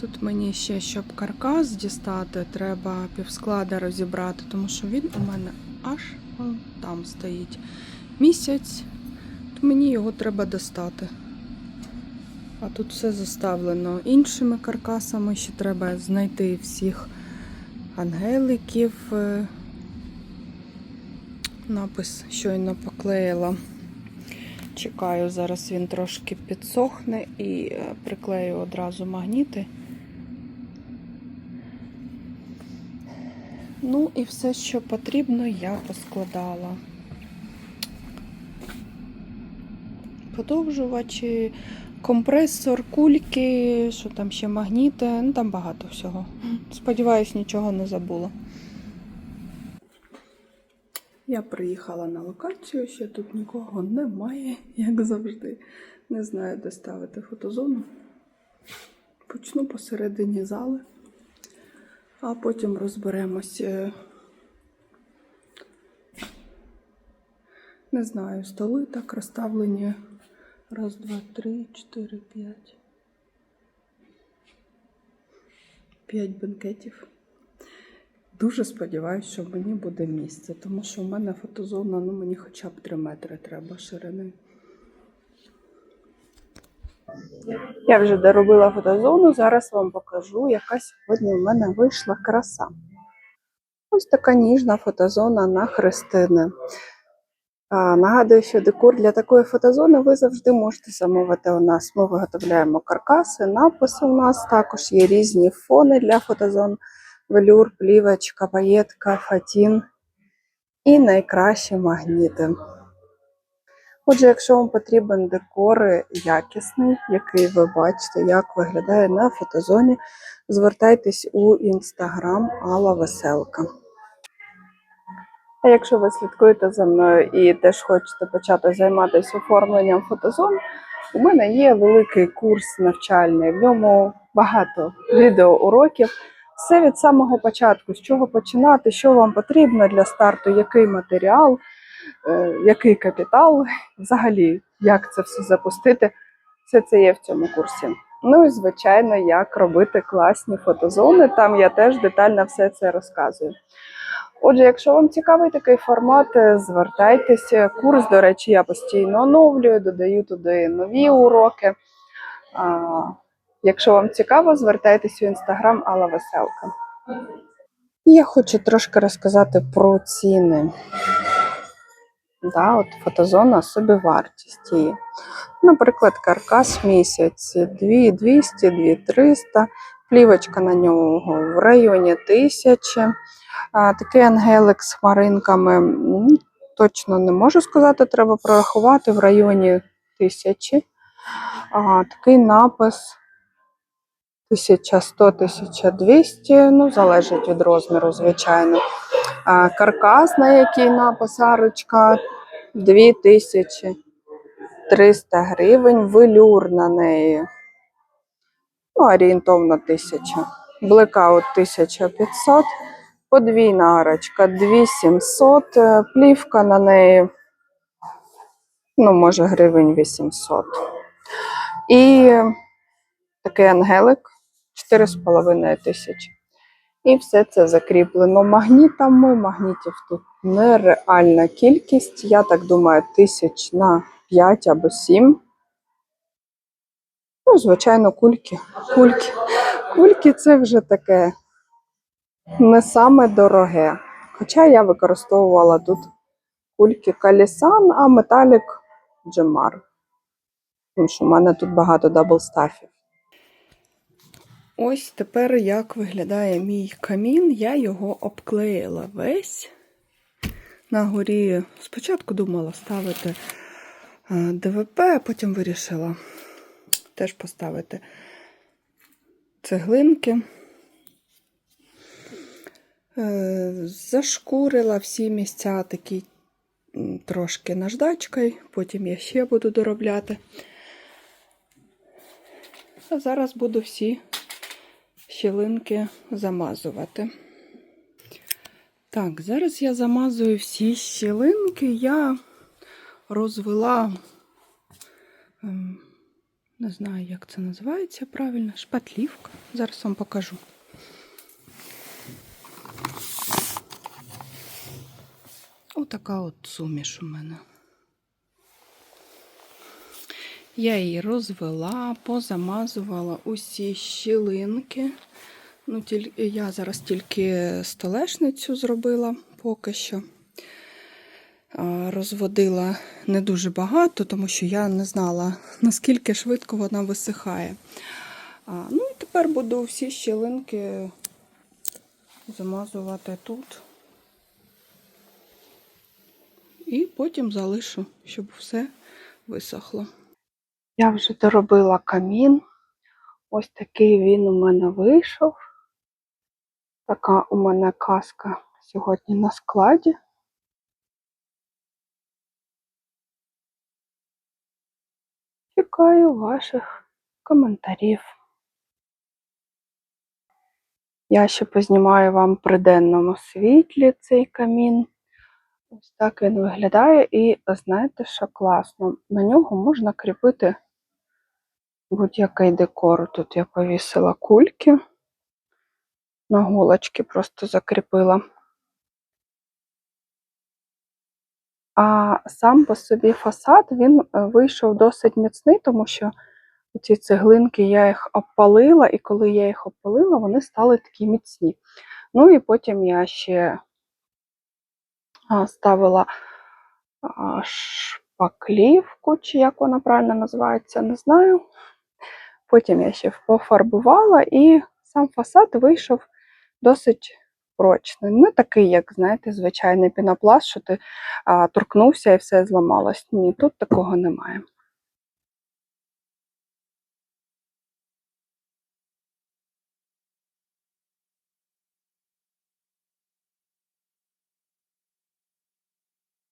Тут мені ще, щоб каркас дістати, треба півсклада розібрати, тому що він у мене аж там стоїть місяць, то мені його треба достати. А тут все заставлено іншими каркасами, ще треба знайти всіх ангеликів. Е, Напис щойно поклеїла. Чекаю, зараз він трошки підсохне і е, приклею одразу магніти. Ну і все, що потрібно, я поскладала. Подовжувачі, компресор, кульки, що там ще магніти, ну там багато всього. Сподіваюсь, нічого не забула. Я приїхала на локацію, ще тут нікого немає, як завжди. Не знаю, де ставити фотозону. Почну посередині зали, а потім розберемось. Не знаю, столи так розставлені. Раз, два, три, чотири, п'ять. П'ять бенкетів. Дуже сподіваюся, що мені буде місце, тому що в мене фотозона, ну мені хоча б 3 метри треба ширини. Я вже доробила фотозону, зараз вам покажу, яка сьогодні у мене вийшла краса. Ось така ніжна фотозона на хрестини. Нагадую, що декор для такої фотозони ви завжди можете замовити у нас. Ми виготовляємо каркаси, написи у нас також є різні фони для фотозон велюр, плівочка, паєтка, фатін і найкращі магніти. Отже, якщо вам потрібен декор якісний, який ви бачите, як виглядає на фотозоні, звертайтесь у інстаграм Алла Веселка. А якщо ви слідкуєте за мною і теж хочете почати займатися оформленням фотозон, у мене є великий курс навчальний, в ньому багато відеоуроків. Все від самого початку, з чого починати, що вам потрібно для старту, який матеріал, який капітал, взагалі, як це все запустити. Все це є в цьому курсі. Ну і звичайно, як робити класні фотозони. Там я теж детально все це розказую. Отже, якщо вам цікавий такий формат, е, звертайтеся. Курс, до речі, я постійно оновлюю, додаю туди нові уроки. А, Якщо вам цікаво, звертайтеся в інстаграм Алла Веселка. Я хочу трошки розказати про ціни. Да, от фотозона собівартість її. Наприклад, каркас місяць 2200, 2300, плівочка на нього в районі 1000. Такий ангелик з хмаринками точно не можу сказати, треба прорахувати в районі 1000. А, такий напис 1100-1200, ну, залежить від розміру, звичайно. Каркас, на який напис арочка 2300 гривень, велюр на неї. Ну, орієнтовно 1000. Блекаут 1500, подвійна арочка 2700, е, плівка на неї, ну, може, гривень 800. І такий ангелик 4,5 тисячі. І все це закріплено магнітами. Магнітів тут нереальна кількість. Я так думаю, тисяч на 5 або 7. Ну, звичайно, кульки. Кульки. Кульки це вже таке не саме дороге. Хоча я використовувала тут кульки Калісан, а металік Джемар. Тому що в мене тут багато даблстафів. Ось тепер як виглядає мій камін. Я його обклеїла весь. На горі спочатку думала ставити е, ДВП, а потім вирішила теж поставити цеглинки. Е, Зашкурила всі місця такі трошки наждачкою, потім я ще буду доробляти. А зараз буду всі щілинки замазувати. Так, зараз я замазую всі щілинки. Я розвела, ем, не знаю, як це називається правильно, шпатлівка. Зараз вам покажу. Отака от суміш у мене. Я її розвела, позамазувала усі щілинки. Ну, тіль... Я зараз тільки столешницю зробила поки що. Розводила не дуже багато, тому що я не знала, наскільки швидко вона висихає. Ну і тепер буду всі щілинки замазувати тут. І потім залишу, щоб все висохло. Я вже доробила камін. Ось такий він у мене вийшов. Така у мене каска сьогодні на складі. Чекаю ваших коментарів. Я ще познімаю вам при денному світлі цей камін. Ось так він виглядає, і знаєте, що класно? На нього можна кріпити будь-який декор. Тут я повісила кульки, на голочки просто закріпила. А сам по собі фасад він е, вийшов досить міцний, тому що ці цеглинки я їх обпалила, і коли я їх обпалила, вони стали такі міцні. Ну і потім я ще ставила шпаклівку, чи як вона правильно називається, не знаю. Потім я ще пофарбувала, і сам фасад вийшов досить прочний. Не такий, як, знаєте, звичайний пінопласт, що ти а, торкнувся і все зламалось. Ні, тут такого немає.